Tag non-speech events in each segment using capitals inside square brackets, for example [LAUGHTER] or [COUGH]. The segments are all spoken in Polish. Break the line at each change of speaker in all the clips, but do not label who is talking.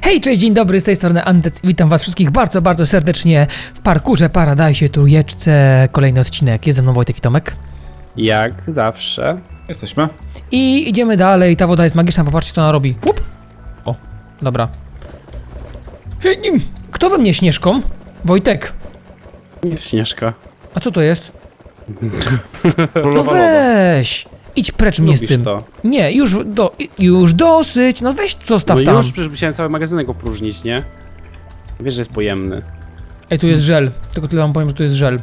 Hej, cześć, dzień dobry, z tej strony Andec. Witam was wszystkich bardzo, bardzo serdecznie w parkurze Paradise Trójeczce. Kolejny odcinek. Jest ze mną Wojtek i Tomek.
Jak zawsze.
Jesteśmy?
I idziemy dalej. Ta woda jest magiczna, popatrzcie, co ona robi. Łup. O, dobra. Hej, nim. Kto we mnie śnieżką? Wojtek.
Śnieżka.
A co to jest? [LAUGHS] No weź. Idź precz mnie z
Lubisz
tym.
to.
Nie, już, do, już dosyć. No weź, zostaw
No
tam.
już przecież musiałem cały magazynek opróżnić, nie? Wiesz, że jest pojemny.
Ej, tu jest żel. Tylko tyle wam powiem, że tu jest żel.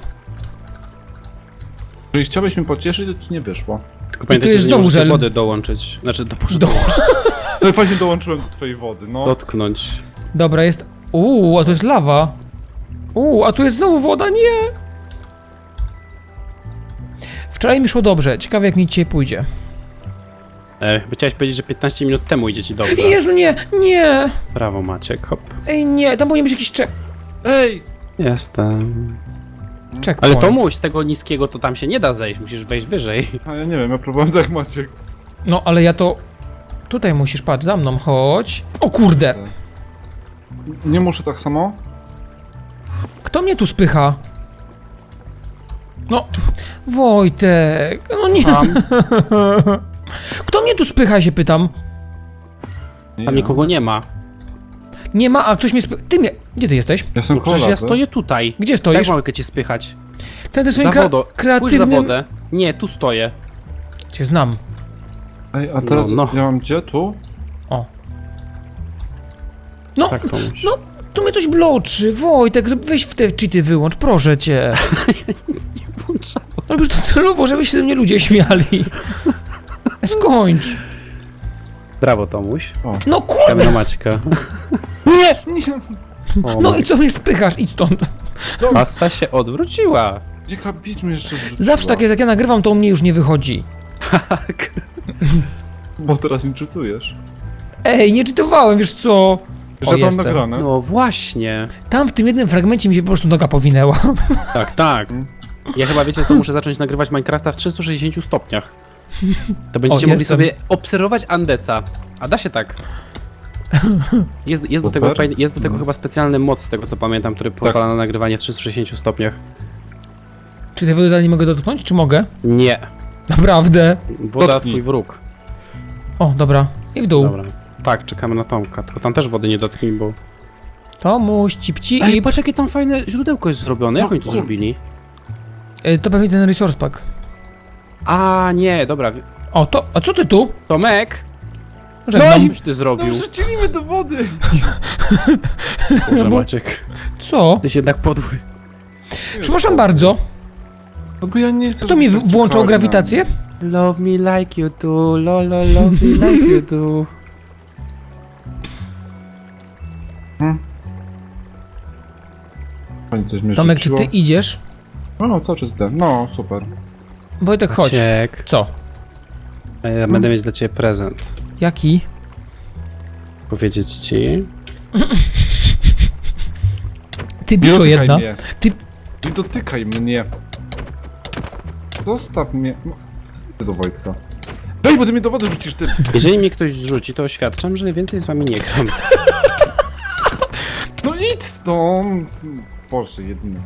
Jeżeli chciałbyś mnie pocieszyć, to ci nie wyszło.
Tylko pamiętajcie,
jest
że nie
znowu
możecie
żel.
wody dołączyć. Znaczy, do,
Do... [LAUGHS]
No i właśnie dołączyłem do twojej wody, no.
dotknąć.
Dobra, jest... Uuu, a tu jest lawa. Uuu, a tu jest znowu woda, nie! Wczoraj mi szło dobrze, ciekawe jak mi dzisiaj pójdzie.
E, bo chciałeś powiedzieć, że 15 minut temu idzie ci dobrze.
Jezu, nie, nie!
Brawo, Maciek, hop.
Ej, nie, tam powinien być jakiś czek...
Ej!
Jestem.
checkpoint.
Ale Tomuś, z tego niskiego to tam się nie da zejść, musisz wejść wyżej.
A ja nie wiem, ja próbowałem tak Maciek.
No, ale ja to... Tutaj musisz, patrz, za mną, chodź. O kurde!
Nie muszę tak samo?
Kto mnie tu spycha? No, Wojtek, no nie.
Tam, [LAUGHS]
Kto mnie tu spycha, się pytam.
Nie.
tam nikogo nie ma.
Nie ma, a ktoś mnie spycha. Ty mnie... Gdzie ty jesteś?
Ja jestem
No przecież ja stoję tutaj.
Gdzie
Jak
stoisz?
mogę cię spychać?
Ten ty
Za
swoim kre-.
Spójrz za
kreatywnym...
wodę. Nie, tu stoję.
Cię znam.
Ej, a teraz
No, no.
ja mam gdzie? Tu?
O. No,
Tak, Tomuś.
no, tu mnie coś bloczy. Wojtek, weź w te cheaty wyłącz, proszę cię. [LAUGHS] Robisz to celowo, żeby się ze mnie ludzie śmiali. Skończ.
Brawo, Tomuś.
No kurde,
Maćka.
Nie! Nie!
O,
no i co mnie spychasz? Idź stąd.
Masa się odwróciła.
Gdzie kabicz mnie jeszcze zrzuciła?
Zawsze tak jest, jak ja nagrywam, to u mnie już nie wychodzi.
Tak.
Bo teraz nie czytujesz.
Ej, nie czytowałem, wiesz co?
Że
jestem.
nagrane.
No właśnie.
Tam w tym jednym fragmencie mi się po prostu noga powinęła.
Tak, tak. Ja chyba wiecie co, muszę zacząć nagrywać Minecrafta w 360 stopniach. To będziecie
O,
mogli
jestem.
sobie obserwować Andeca. A da się tak. Jest, jest, do tego,
Super.
fajny- jest do tego chyba specjalny moc, z tego co pamiętam, który pozwala na nagrywanie w 360 stopniach.
Czy tej wody dalej nie mogę dotknąć? Czy mogę?
Nie.
Naprawdę?
Woda
Dotknij.
twój wróg.
O, dobra. I w dół.
Dobra. Tak, czekamy na Tomka. Tylko tam też wody nie dotknij, bo...
Tomuś, cipci
Ej,
i...
patrz jakie tam fajne źródełko jest zrobione. Jak
No,
oni to zrobili?
Y, To pewnie ten resource pack.
A, nie, dobra.
O, to... A co ty tu?
Tomek!
Żegnam.
Coś ty zrobił.
No wrzucili mnie do wody!
Boże,
bo-
Maciek.
Co?
Tyś jednak podły.
Przepraszam bardzo.
No bo ja nie chcę...
Kto mi w- włączał
czekali na
grawitację?
Love me like you do, lo lo love me like you do.
mnie. Pani coś mnie
Tomek, czy ty idziesz?
No, no, co czy ten? No, super.
Wojtek, chodź. Co?
ja będę mieć dla ciebie prezent.
Jaki?
Powiedzieć ci. [LAUGHS]
Ty
Nie
biczo
dotykaj
jedna.
mnie.
Ty-
Nie dotykaj mnie. Zostaw mnie. No. Ty do Wojtka. Daj, bo ty mnie do wody rzucisz, ty. [LAUGHS]
Jeżeli mnie ktoś zrzuci, to oświadczam, że więcej z wami nie gram. [LAUGHS]
No idź stąd. Boże, jedyny.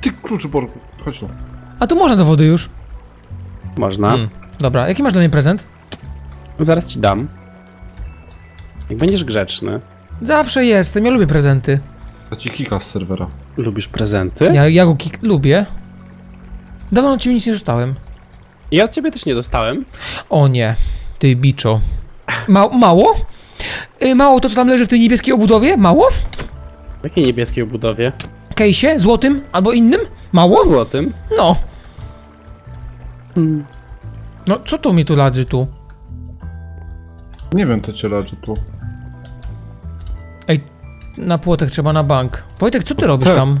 Ty klucz, Borku. Chodź tu.
A tu można do wody już.
Można.
Hmm. Dobra, jaki masz dla mnie prezent?
Zaraz ci dam. Jak będziesz grzeczny.
Zawsze jestem, ja lubię prezenty.
To ci kika z serwera.
Lubisz prezenty?
Ja, ja go kik lubię. Dawno od ciebie nic nie dostałem.
Ja od ciebie też nie dostałem.
O nie, ty biczo. Ma mało? Y, mało to, co tam leży w tej niebieskiej obudowie? Mało?
W jakiej niebieskiej obudowie?
Kejsie? Złotym? Albo innym? Mało?
Było o tym.
No.
Hmm.
No, co to mi tu leży tu?
Nie wiem, to cię leży tu.
Na płotek trzeba na bank. Wojtek, co ty robisz tam?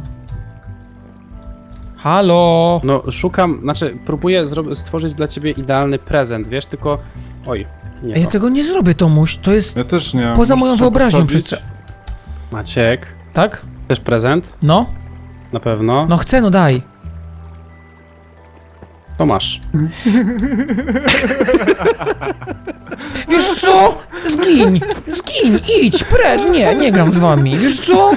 Halo?
No, szukam, znaczy, próbuję stworzyć dla ciebie idealny prezent, wiesz, tylko... Oj, nie
Ja
to.
tego nie zrobię, Tomuś. To jest
Ja też nie.
poza
Muszę
moją wyobraźnią. Przestra-
Maciek,
tak?
Chcesz prezent?
No?
Na pewno.
No chcę, no daj.
To masz. [LAUGHS]
Wiesz co? Zgiń! Zgiń! Idź! Precz! Nie, nie gram z wami. Wiesz co?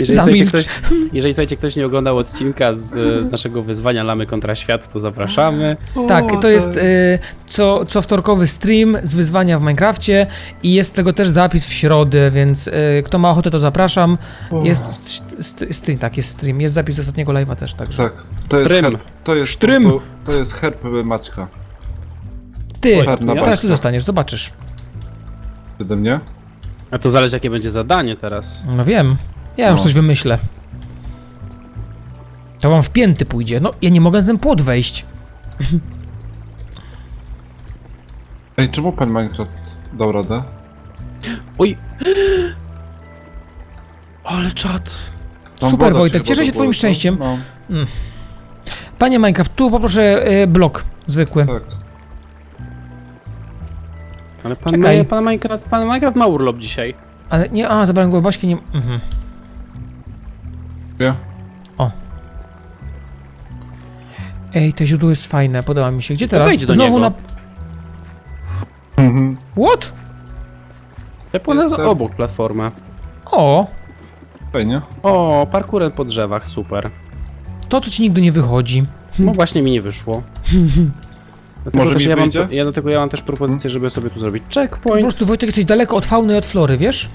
Jeżeli, słuchajcie, ktoś, jeżeli słuchajcie, ktoś nie oglądał odcinka z e, naszego wyzwania Lamy kontra Świat, to zapraszamy.
Tak, to jest y, co, co wtorkowy stream z wyzwania w Minecrafcie i jest tego też zapis w środę, więc y, kto ma ochotę, to zapraszam. Jest st- st- stream, tak, jest stream. Jest zapis z ostatniego live'a też, także.
Tak, to jest
Trym.
herb. To jest,
Sztrym.
To, to jest herb Maćka.
Ty,
Czarna
teraz ty
baśka.
dostaniesz, zobaczysz.
Ode mnie?
A to zależy, jakie będzie zadanie teraz.
No wiem, ja już
No.
coś wymyślę. To wam w pięty pójdzie. No, ja nie mogę na ten płot wejść. [LAUGHS]
Ej, czemu pan Minecraft dał radę?
Oj! [GASPS] Ale czad.
Tam
Super,
woda
Wojtek,
ci
cieszę się twoim
co?
szczęściem.
No,
Panie Minecraft, tu poproszę y, blok zwykły.
tak.
Ale pan,
Czekaj.
Ma, pan, Minecraft, pan Minecraft ma urlop dzisiaj.
Ale nie, a, zabrałem go Baśki, nie... Mhm.
Wie?
Ej, to źródło jest fajne, podoba mi się. Gdzie teraz?
wejdź do
Znowu
niego.
na...
Mhm.
What?
Ja płynę z
Jestem.
obok platformę.
O,
Fajnie.
O, parkurem po drzewach, super.
to co ci nigdy nie wychodzi.
No właśnie mi nie wyszło. [LAUGHS] Dlatego
Może
też
mi
ja, mam,
wyjdzie?
ja dlatego ja mam też propozycję, żeby sobie tu zrobić
Po
checkpoint.
prostu Wojtek jesteś daleko od fauny i od flory, wiesz?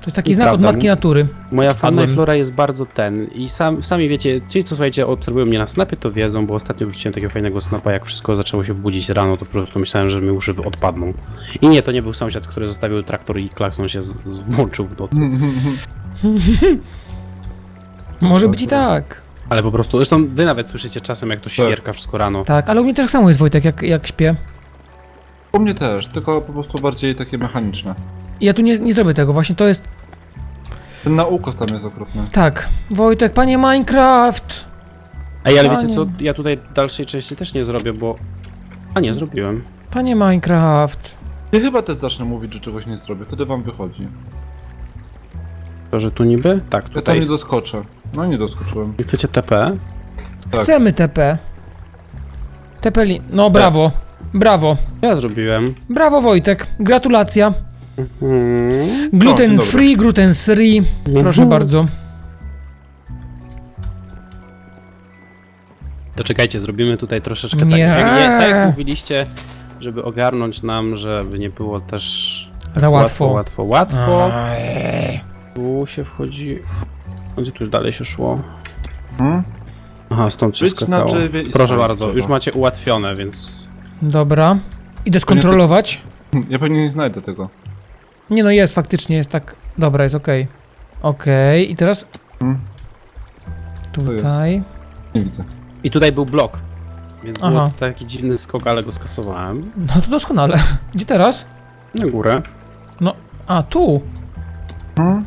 To jest taki znak
Nieprawda.
od matki natury.
Moja fauna i flora jest bardzo ten. I sam, sami wiecie, ci co słuchajcie, obserwują mnie na snapie, to wiedzą, bo ostatnio wrzuciłem takiego fajnego snapa, jak wszystko zaczęło się budzić rano, to po prostu myślałem, że mi uszy odpadną. I nie, to nie był sąsiad, który zostawił traktor i klakson się z- z- włączył w nocy. [LAUGHS]
Może być i tak.
Ale po prostu, zresztą wy nawet słyszycie czasem, jak to świerka wszystko rano.
Tak, ale u mnie tak samo jest Wojtek, jak, jak śpię.
U mnie też, tylko po prostu bardziej takie mechaniczne.
I ja tu nie, nie zrobię tego, właśnie to jest...
Ten na ukos tam jest okrutny.
Tak, Wojtek, panie Minecraft!
Ej, ale wiecie co, ja tutaj dalszej części też nie zrobię, bo... A nie, zrobiłem.
Panie Minecraft.
Ja chyba też zacznę mówić, że czegoś nie zrobię, wtedy wam wychodzi.
To, że tu niby? Tak,
Ja tam
tutaj.
nie doskoczę. No nie doskoczyłem.
Chcecie TP?
Tak.
Chcemy TP. TP li... No brawo, brawo.
Ja zrobiłem.
Brawo Wojtek, gratulacja.
Hmm.
Gluten free, gluten free. Proszę
Mhm.
bardzo.
To czekajcie, zrobimy tutaj troszeczkę
Nie.
tak, jak, nie, tak jak mówiliście, żeby ogarnąć nam, żeby nie było też
Za łatwo.
łatwo, łatwo. łatwo. Tu się wchodzi... Gdzie tu już dalej się szło?
Hmm?
Aha, stąd się
Być na
skakało.
drzewie i
Proszę
spać
bardzo, już macie ułatwione, więc...
Dobra. Idę skontrolować.
Ja pewnie nie znajdę tego.
Nie no jest, faktycznie jest tak. Dobra, jest okej. Okej, i teraz
Hmm?
tutaj.
Nie widzę.
I tutaj był blok. Więc był
Aha.
taki dziwny skok, ale go skasowałem.
No to doskonale. [LAUGHS] Gdzie teraz?
Na górę.
No, a tu.
Hmm?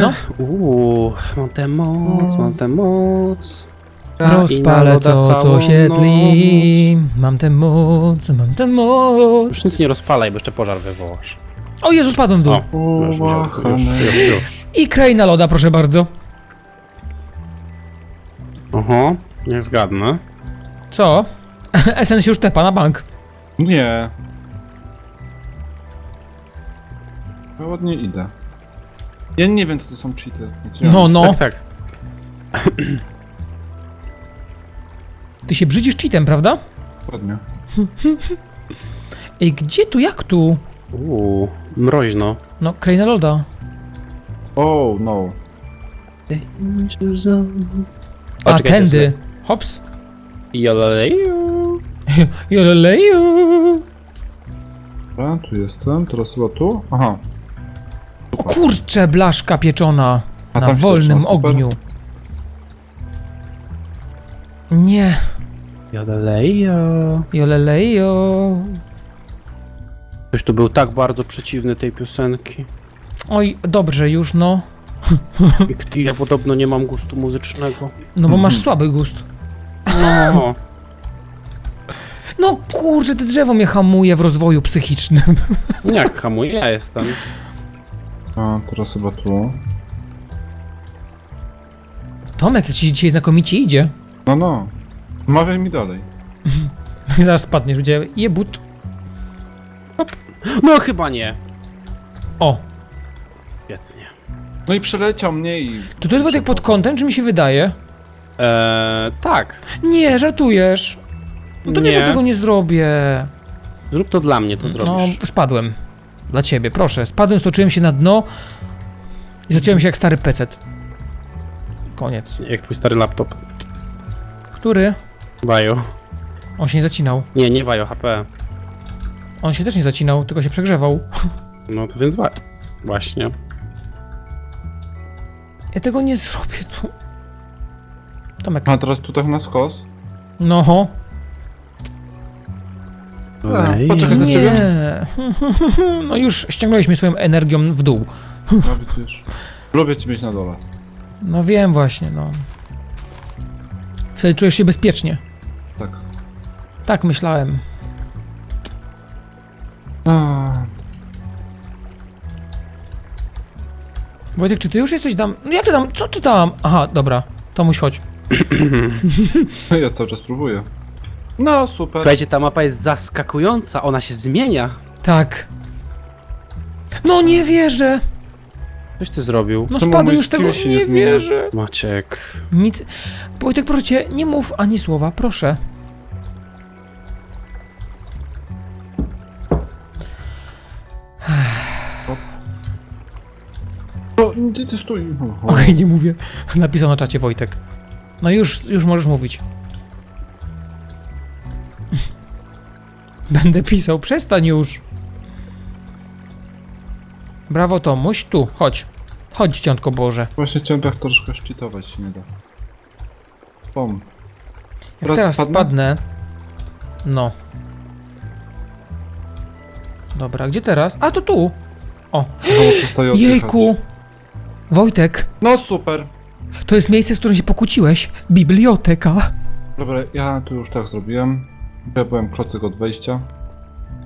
No.
Uuu, mam tę moc, mam tę moc.
Rozpalę to, co się tli. Mam tę moc, mam tę moc.
Już nic nie rozpalaj, bo jeszcze pożar wywołasz.
O Jezu, spadłem w dół.
O, już, już, już, już.
I kraina loda, proszę bardzo.
Oho, niech zgadnę.
Co? [LAUGHS] SN się już tepa na bank.
Nie. Ja ładnie idę. Ja nie wiem, co to są cheaty. Nie
No, no.
Tak, tak.
Ty się brzydzisz cheatem, prawda?
Ładnie.
Ej, gdzie tu, jak tu?
Uuu, mroźno.
No, kraina loda.
Oh, no.
O,
A,
czekajcie,
tędy. Hops.
Joleleju. [LAUGHS]
Joleleju.
Dobra, tu jestem, teraz chyba tu. Aha.
O kurcze, blaszka pieczona.
A
Na
tam
wolnym
super.
ogniu. Nie.
Joleleju.
Jolelejo.
Ktoś tu był tak bardzo przeciwny tej piosenki.
Oj, dobrze już, no. [LAUGHS]
I ja podobno nie mam gustu muzycznego.
No bo masz
Mhm.
słaby gust.
No.
No kurczę, to drzewo mnie hamuje w rozwoju psychicznym.
Jak hamuję, ja jestem.
A, teraz chyba tu.
Tomek, jak ci dzisiaj znakomicie idzie.
No, no. Mawiaj mi dalej. [LAUGHS]
Zaraz spadniesz, gdzie jebut.
No chyba nie.
O,
Świetnie.
No i przeleciał mnie i...
czy to jest Wojtek pod kątem, czy mi się wydaje?
Eee, tak.
Nie, żartujesz. No to nie, że
Nie.
tego nie zrobię.
Zrób to dla mnie, to
No,
zrobisz.
spadłem. Dla ciebie, proszę. Spadłem, stoczyłem się na dno i zaciąłem się jak stary pecet. Koniec.
Jak twój stary laptop.
Który?
Wajo.
On się nie zacinał.
Nie, nie Wajo, HP.
On się też nie zacinał, tylko się przegrzewał.
No to więc wa... Właśnie.
Ja tego nie zrobię tu. Tomek.
A teraz tutaj na skos?
No.
A, na ciebie.
Nie. [LAUGHS] No już ściągnąłeś mnie swoją energią w dół.
No widzisz. Lubię cię mieć na dole.
No wiem właśnie, no. Wtedy czujesz się bezpiecznie.
Tak.
Tak myślałem.
A,
Wojtek, czy ty już jesteś tam? No jak ty tam? Co ty tam? Aha, dobra. Tomuś chodź. [CLEARS THROAT]
ja cały czas próbuję. No super.
Słuchajcie, ta mapa jest zaskakująca, ona się zmienia.
Tak. No nie wierzę.
Coś ty zrobił.
No
Czemu
spadłem
mój
już tego.
skill się nie
Nie
zmienia?
wierzę.
Maciek.
Nic. Wojtek, proszę cię, nie mów ani słowa, proszę.
No, gdzie ty stój?
Okej, nie mówię. Napisał na czacie Wojtek. No już, już możesz mówić. Będę pisał, przestań już. Brawo Tomuś, tu, chodź. Chodź, dzieciątko Boże.
Właśnie chciałem tak troszkę szczytować się nie da. Pom.
Jak
Teraz spadnę?
spadnę... No. Dobra, gdzie teraz? A, to tu. O,
Znowu
jejku. Wojtek,
No super.
to jest miejsce, z którym się pokłóciłeś. Biblioteka.
Dobra, ja tu już tak zrobiłem. Ja byłem klocek od wejścia.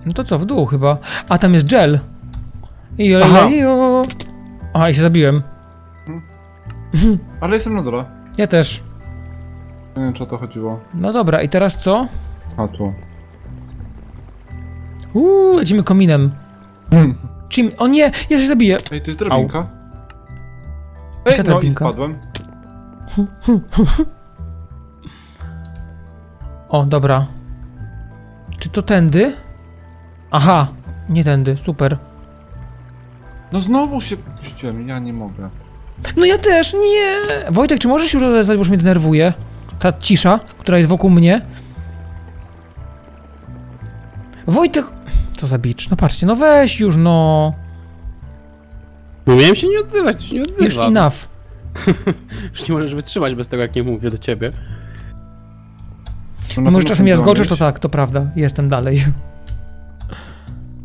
No to co, w dół chyba. A tam jest gel.
Aha.
Jojo. Aha, i się zabiłem.
Ale jestem na dole.
Ja też.
Nie wiem, czy o to chodziło.
No dobra, i teraz co?
A tu.
Uuu, lecimy kominem.
Hmm.
Czym? O nie, ja się zabiję.
Ej, to jest drabinka.
Jaka
Ej, no i
drabinka?
spadłem.
O, dobra. Czy to tędy? Aha, nie tędy, super.
No znowu się puściłem, ja nie mogę.
No ja też, nie! Wojtek, czy możesz już odezwać, bo już mnie denerwuje? Ta cisza, która jest wokół mnie. Wojtek... Co za bicz? No patrzcie, no weź już, no.
No miałem się nie odzywać, to się nie odzywam.
Już enough. [LAUGHS]
Już nie możesz wytrzymać bez tego, jak nie mówię do ciebie.
No
może czasem ja zgoczesz, to
to
tak, to prawda. Jestem dalej.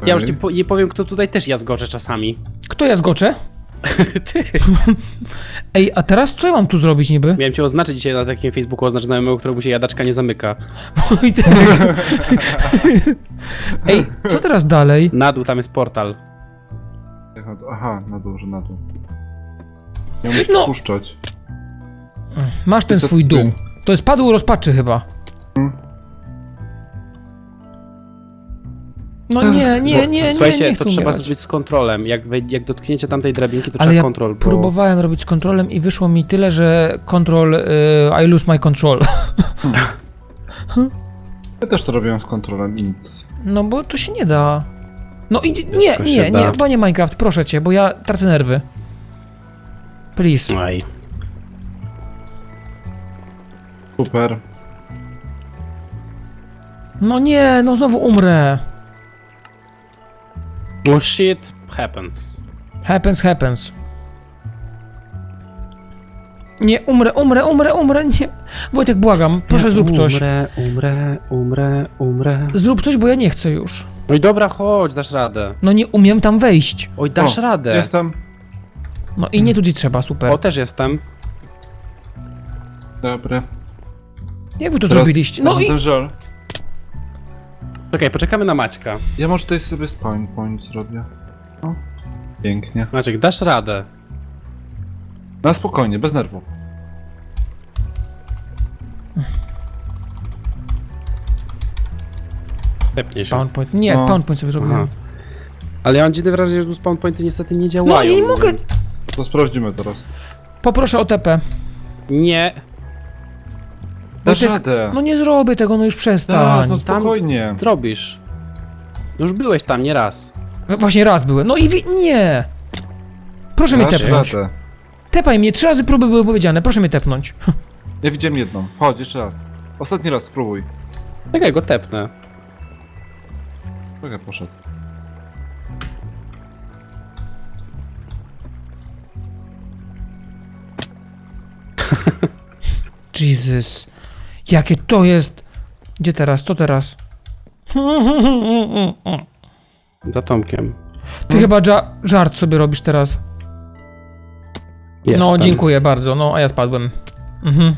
Ja już nie, po, nie powiem, kto tutaj też ja zgorzę czasami.
Kto ja zgoczę? [LAUGHS]
Ty! [LAUGHS]
Ej, a teraz co ja mam tu zrobić niby?
Miałem cię oznaczyć dzisiaj na takim Facebooku oznaczonym, któremu się jadaczka nie zamyka.
Wojtek. [LAUGHS] Ej, co teraz dalej?
Na dół tam jest portal.
Aha, na dół, że na dół. Ja muszę
No!
puszczać.
Masz ten swój dół. To jest padł rozpaczy chyba. No nie, nie, nie, nie,
Słuchajcie,
nie
to
chcę
trzeba
umierać.
zrobić z kontrolem. Jak, wej- jak dotknięcie tamtej drabinki, to
Ale
trzeba
ja
kontrol, bo...
Próbowałem robić z kontrolem i wyszło mi tyle, że control, y, I lose my control. [LAUGHS]
Ja też to robiłem z kontrolem i nic.
No bo to się nie da. No i nie,
Wszystko
nie, nie,
da.
panie Minecraft, proszę cię, bo ja tracę nerwy. Please.
Aj.
Super.
No nie, no znowu umrę.
Well, shit happens.
Happens, happens. Nie, umrę, umrę, umrę, umrę, nie. Wojtek, błagam, proszę
Ja
zrób coś.
Umrę, umrę, umrę, umrę.
Zrób coś, bo ja nie chcę już.
No i dobra, chodź, dasz radę.
No nie umiem tam wejść.
Oj, dasz
O,
radę.
Jestem.
No i nie tu gdzie trzeba, super.
O, też jestem.
Dobry.
Jak wy to
Teraz
zrobiliście? No i...
ten żel.
Czekaj, poczekamy na Maćka.
Ja może tutaj sobie spawn point zrobię. O, pięknie.
Maciek, dasz radę.
Na spokojnie, bez nerwów.
Tepnie się.
Spawn point. Nie,
No.
spawn point sobie
Aha. Ale ja mam dziwne wrażenie, że tu spawn pointy niestety nie działają.
No i mogę.
więc-
To sprawdzimy teraz.
Poproszę o TP.
Nie.
Dasz
Wojtek,
radę.
No nie zrobię tego, no już
Dasz,
przestań.
no
tam-
spokojnie.
Zrobisz. No Już byłeś tam nie raz.
Właśnie raz byłem. No i wi... nie! Proszę mnie
Dasz
tepnąć.
radę.
Tepaj mnie, trzy razy próby były powiedziane, proszę mnie tepnąć. [LAUGHS]
Ja widziałem jedną. Chodź, jeszcze raz. Ostatni raz spróbuj.
Tak ja go tepnę.
Czekaj, poszedł. [LAUGHS]
Jesus. Jakie to jest... Gdzie teraz? Co teraz?
Za Tomkiem.
Ty chyba ża żart sobie robisz teraz. No,
tam.
dziękuję bardzo, no, a ja spadłem. Mhm.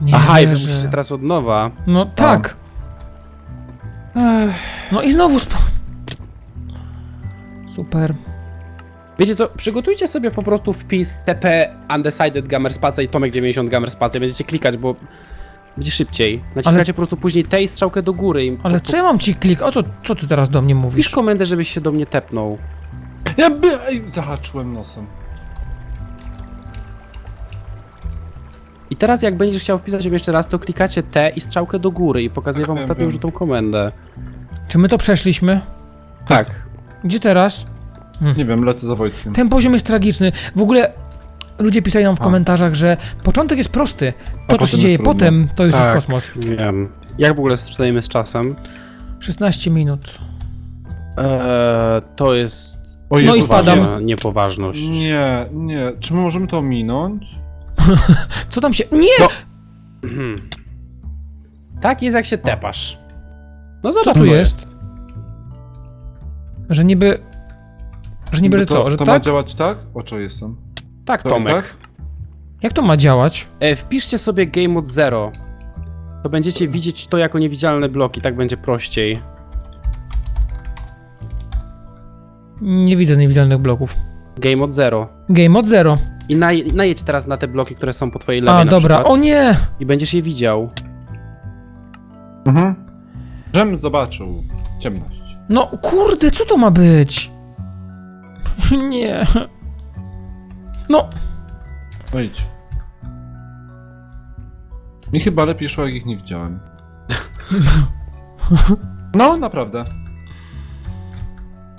Nie
Aha, i
wierzę.
musicie teraz od nowa.
No tak. No i znowu spa... Super.
Wiecie co, przygotujcie sobie po prostu wpis TP Undecided Gamer Spacja i Tomek 90 Gamer Spacja. Będziecie klikać, bo będzie szybciej. Naciskacie po prostu później tej strzałkę do góry i
Ale
po,
co ja mam ci klik? O co, co ty teraz do mnie
Pisz
mówisz?
komendę, żebyś się do mnie tepnął.
Ja by... Ej, zahaczyłem nosem.
I teraz jak będziesz chciał wpisać ją jeszcze raz, to klikacie T i strzałkę do góry i pokazuję wam
Wiem,
ostatnią
wiem.
już tą komendę.
Czy my to przeszliśmy?
Tak.
Gdzie teraz?
Nie wiem, lecę za Wojtkiem.
Ten poziom jest tragiczny. W ogóle ludzie pisali nam w
A.
komentarzach, że początek jest prosty. To, co
potem
się
jest
dzieje
trudno.
potem, to już
Tak.
jest kosmos.
Wiem. Jak w ogóle strzelimy z czasem?
16 minut.
Eee, to jest
O
No i
Jezu,
spadam.
niepoważność.
Nie, nie. Czy my możemy to ominąć? [LAUGHS]
Co tam się... Nie!
No. Mhm. Tak jest jak się tepasz. No zobacz
tu
co
jest? Że niby... Że niby, że
to,
co? Że
to ma
tak?
działać tak? O co jestem?
Tak,
To-
Tomek.
tak?
Jak to ma działać?
E, wpiszcie sobie Game Mode 0. To będziecie widzieć to jako niewidzialne bloki, tak będzie prościej.
Nie widzę niewidzialnych bloków.
Game Mode 0.
Game od zero.
I naj, najedź teraz na te bloki, które są po twojej lewej
A,
na
dobra.
przykład.
O nie!
I będziesz je widział.
Mhm. Żem zobaczył ciemność.
No kurde, co to ma być? [LAUGHS] Nie. No,
No idź. Mi chyba lepiej szło, jak ich nie widziałem. [LAUGHS] No, naprawdę.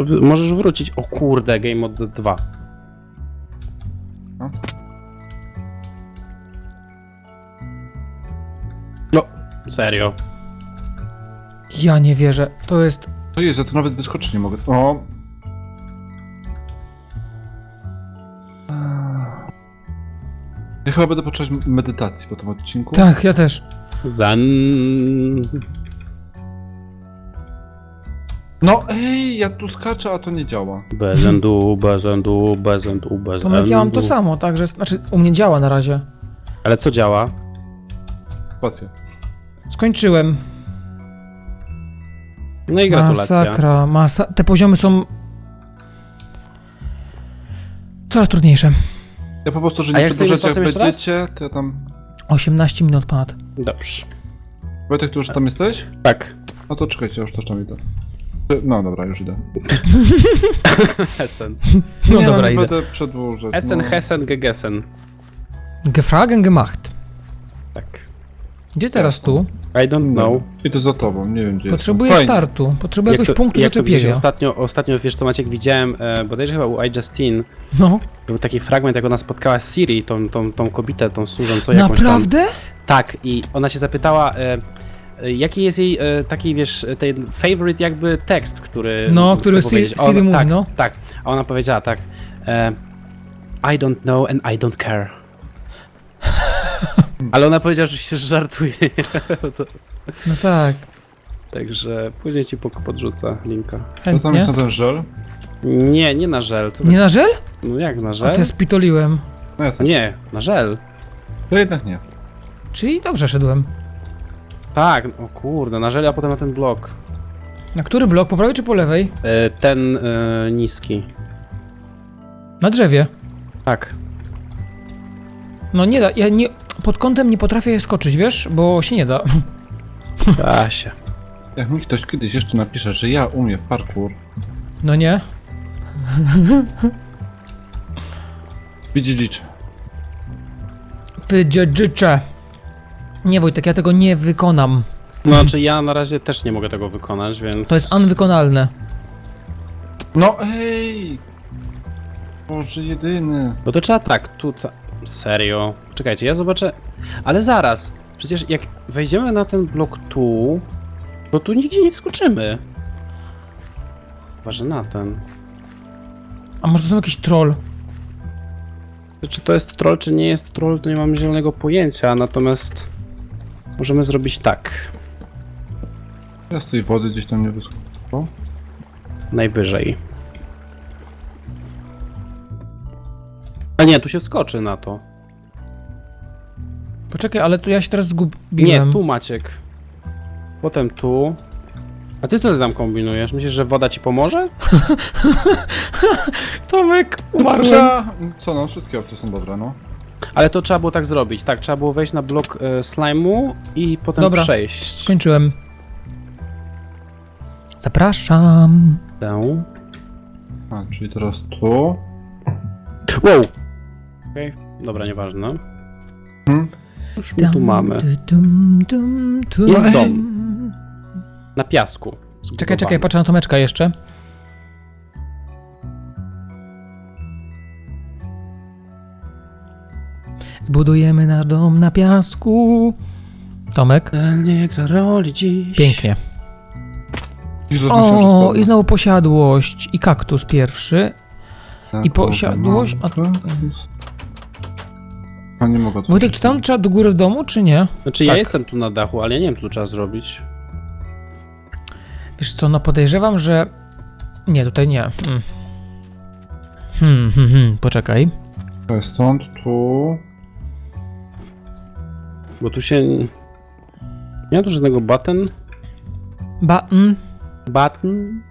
W- Możesz wrócić. O kurde, Game Mode 2.
No.
No, serio.
ja nie wierzę. To jest...
To jest, ja tu nawet wyskoczyć nie mogę. O. Ja chyba będę potrzebować medytacji po tym odcinku.
Tak, ja też.
Zan...
No ej, ja tu skaczę, a to nie działa.
Bezendu, bezendu, bezendu, bezendu.
Tomek, ja mam to samo, tak, że... Znaczy, u mnie działa na razie.
Ale co działa?
Spacja.
Skończyłem.
No i gratulacja.
Masakra, masa... Te poziomy są... Coraz trudniejsze.
Ja po prostu, że
A
nie
jak z
przedłużacie, jak
czasem jeszcze raz?
będziecie, to ja tam...
18 minut ponad.
Dobrze.
Wojtek, ty już tam jesteś?
Tak.
No to czekajcie, już też tam idę. No dobra, już idę. [LAUGHS]
Hessen.
No
nie,
dobra,
nie
idę.
będę przedłużać.
Essen,
no.
Hessen, Gegesen.
Gefragen gemacht.
Tak.
Gdzie teraz tu?
I don't know.
Idę za tobą, nie wiem gdzie
Potrzebuję.
Fajnie.
startu. Potrzebuję jakiegoś
to,
punktu
jak to
zaczepienia.
ostatnio, ostatnio, wiesz co Maciek, widziałem, e, bodajże chyba u iJustine,
No.
był taki fragment, jak ona spotkała Siri, tą, tą, tą kobietę, tą służącą jakąś tam.
Naprawdę?
Tak, i ona się zapytała, e, e, jaki jest jej e, taki, wiesz, ten favorite jakby tekst, który
No,
chce
który Siri-
powiedzieć. A
Siri mówi,
tak,
no.
Tak, a ona powiedziała tak, e, I don't know and I don't care. [LAUGHS] Ale ona powiedziała, że się żartuje. to,
No tak.
także później ci pok- podrzucę linka.
To tam
Chętnie.
jest na ten żel?
Nie, nie na żel. To
Nie na żel?
No jak na
A
żel?
to ja spitoliłem.
No ja też.
Nie, na żel.
To jednak nie.
Czyli dobrze szedłem.
Tak, o kurde, na żel, a potem na ten blok.
Na który blok? Po prawej czy po lewej?
E, ten e, niski.
Na drzewie.
Tak.
No nie da, ja nie, pod kątem nie potrafię skoczyć, wiesz, bo się nie da. [LAUGHS]
Da się.
Jak mi ktoś kiedyś jeszcze napisze, że ja umiem w parkour,
No nie?
widzi dzicz.
Wydziedzicze. Nie Wojtek, ja tego nie wykonam.
No, znaczy ja na razie też nie mogę tego wykonać, więc...
To jest unwykonalne.
No ej! Boże jedyny.
Bo to trzeba tak, tutaj... Serio? Czekajcie, ja zobaczę... Ale zaraz! Przecież jak wejdziemy na ten blok tu, to tu nigdzie nie wskoczymy. Chyba, że na ten.
A może to są jakiś troll?
Czy to jest troll, czy nie jest troll, to nie mam zielonego pojęcia, natomiast możemy zrobić tak.
Ja z tej wody gdzieś tam nie wyskoczył.
Najwyżej. A nie, tu się wskoczy na to.
Poczekaj, ale tu ja się teraz zgubiłem.
Nie, tu Maciek. Potem tu. A ty co ty tam kombinujesz? Myślisz, że woda ci pomoże? [LAUGHS]
Tomek, umarłem.
Co no, wszystkie opcje są dobre, no.
Ale to trzeba było tak zrobić. Tak, trzeba było wejść na blok e, slime'u i potem
Dobra.
przejść.
Skończyłem. Zapraszam.
Tę.
A, czyli teraz tu.
Wow! Okej, dobra, nieważne.
Hmm?
Już my tu mamy.
Dum, dum, dum.
Jest dom. Na piasku.
Czekaj,
Zbudowany.
czekaj, patrzę na Tomeczka jeszcze. Zbudujemy nasz dom na piasku. Tomek.
Nie gra roli dziś.
Pięknie. O, i znowu posiadłość. I kaktus pierwszy.
Tak,
i posiadłość, a-
A nie mogę
Wojtek, czy tam trzeba do góry w domu, czy nie?
Znaczy ja
Tak.
jestem tu na dachu, ale ja nie wiem, co tu trzeba zrobić.
Wiesz co, no podejrzewam, że... Nie, tutaj nie. Hmm, hmm, hmm, hmm. poczekaj.
To jest stąd, tu.
Bo tu się... Nie ma tu żadnego button.
Button.
Button.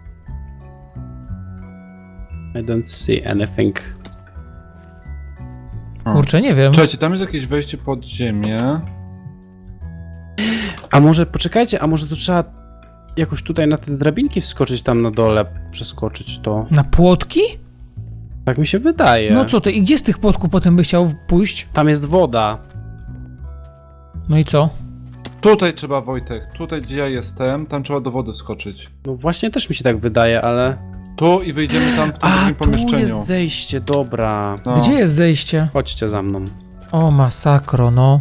I don't see anything.
Kurczę, nie wiem.
Słuchajcie, tam jest jakieś wejście pod ziemię.
A może, poczekajcie, a może tu trzeba jakoś tutaj na te drabinki wskoczyć tam na dole, przeskoczyć to.
Na płotki?
Tak mi się wydaje.
No co ty, i gdzie z tych płotków potem byś chciał pójść?
Tam jest woda.
No i co?
Tutaj trzeba, Wojtek. Tutaj, gdzie ja jestem, tam trzeba do wody wskoczyć.
No właśnie też mi się tak wydaje, ale...
Tu i wyjdziemy tam w tym
A,
drugim
tu
pomieszczeniu.
jest zejście, dobra.
No.
Gdzie jest zejście?
Chodźcie za mną.
O, masakro, no.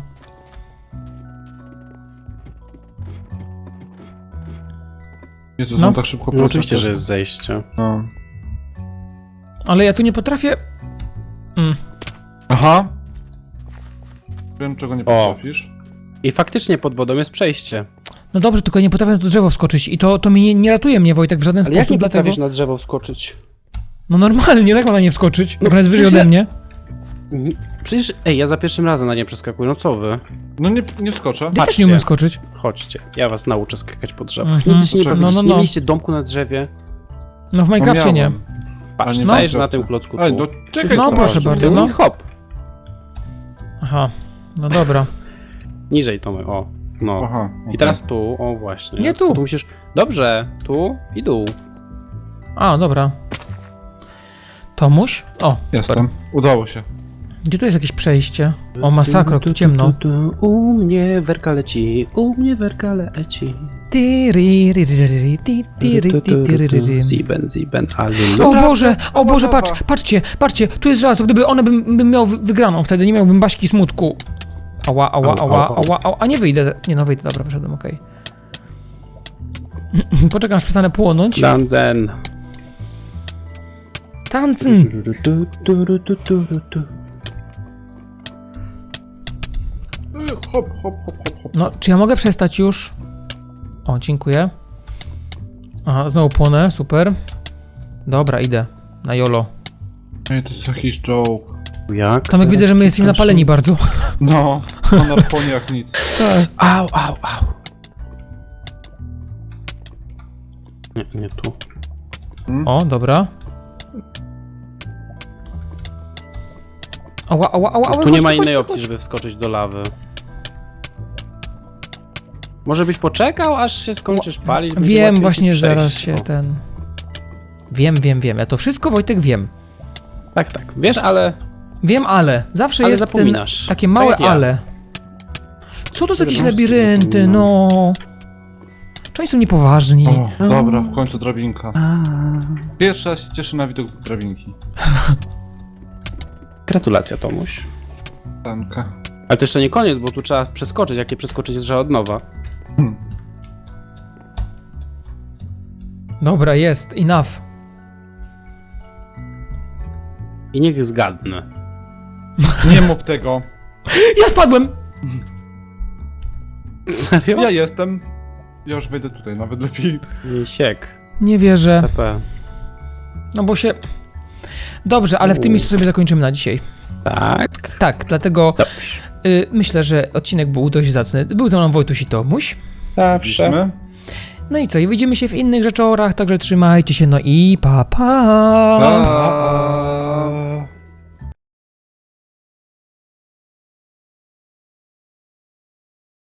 Jezus,
No.
tak szybko
No oczywiście,
też.
że jest zejście.
No.
Ale ja tu nie potrafię... Mm.
Aha. Wiem, czego nie
O.
potrafisz.
I faktycznie pod wodą jest przejście.
No dobrze, tylko nie potrafię na to drzewo wskoczyć i to, to mi nie, nie ratuje mnie, Wojtek, w żaden
Ale jak
sposób,
nie
dlatego...
potrafisz na drzewo wskoczyć?
No normalnie, jak mam na nie wskoczyć?
No
No, jest wyżej
przecież
ode mnie.
Nie- Przecież, ej, ja za pierwszym razem na nie przeskakuję, no co wy?
No nie, nie wskoczę.
Ja też
Patrzcie.
nie umiem skoczyć.
Chodźcie, ja was nauczę skakać po drzewach.
Mhm.
Nigdy się nie bawiliście,
No, no,
nie
no.
mieliście domku na drzewie?
No w
No
Minecrafcie nie.
miałem.
Patrz,
nie
stajesz
na
tym klocku tu.
Ej, no czekaj,
No,
co
proszę
masz?
bardzo,
Ty
no.
i hop.
Aha, no dobra.
Niżej, Tomek, o. No.
Aha.
I
okej.
teraz tu, o właśnie.
Nie tu.
Tu musisz... Dobrze, tu i dół.
A, dobra. Tomuś? O,
Jestem. Udało się.
gdzie tu jest jakieś przejście? O, masakro, tu ciemno.
Tu, tu, U mnie werka leci, u mnie werka leci. Ziben, ziben,
O Boże, o Boże, patrz, patrzcie, patrzcie, tu jest żelazo, gdyby one bym, bym miał wy- wygraną wtedy, nie miałbym baśki smutku. Ała, ała, ała, ała, ała, a nie wyjdę, nie no wyjdę, dobra, wyszedłem, okej. [CLEARS THROAT] Poczekam, aż przestanę płonąć.
Danzen.
Tancen.
Ej, Hop, hop, hop, hop, hop.
No, czy ja mogę przestać już? O, dziękuję. Aha, znowu płonę, super. Dobra, idę. Na jolo.
Ej, to jest jakiś joke.
Jak?
Tomek, widzę, że my jesteśmy napaleni bardzo.
No, to na ponie jak nic.
Au, au, au. Nie, nie tu.
O, dobra. Ała, ała, ała, ała.
Tu nie ma
chodź,
innej
chodź,
opcji,
chodź.
żeby wskoczyć do lawy. Może byś poczekał, aż się skończysz palić? będzie
Wiem,
łatwiej
właśnie
ci
zaraz
przejść.
się
O,
ten... Wiem, wiem, wiem. Ja to wszystko, Wojtek, wiem.
Tak, tak. Wiesz, ale
Wiem, ale. Zawsze
Ale
jest
zapominasz.
ten, takie
Tak
małe
jak ja.
ale. Co to za jakieś labirynty, no. Czy oni są niepoważni?
O, dobra, w końcu drabinka. Pierwszy raz się cieszę na widok drabinki. [LAUGHS]
gratulacja, Tomuś.
Tanka.
Ale to jeszcze nie koniec, bo tu trzeba przeskoczyć. Jak je przeskoczyć, jest, że od nowa.
Dobra, jest. Enough.
I niech zgadnę.
Nie mów tego.
Ja spadłem!
Serio?
Ja jestem. Ja już wejdę tutaj, nawet lepiej.
Misiek.
Nie wierzę.
TP.
No bo się... Dobrze, ale w tym miejscu sobie zakończymy na dzisiaj.
Tak.
Tak, dlatego
Dobrze.
y, myślę, że odcinek był dość zacny. Był ze mną Wojtuś i Tomuś.
Widzimy?
No i co, i widzimy się w innych rzeczorach, także trzymajcie się, no i pa pa!
Pa.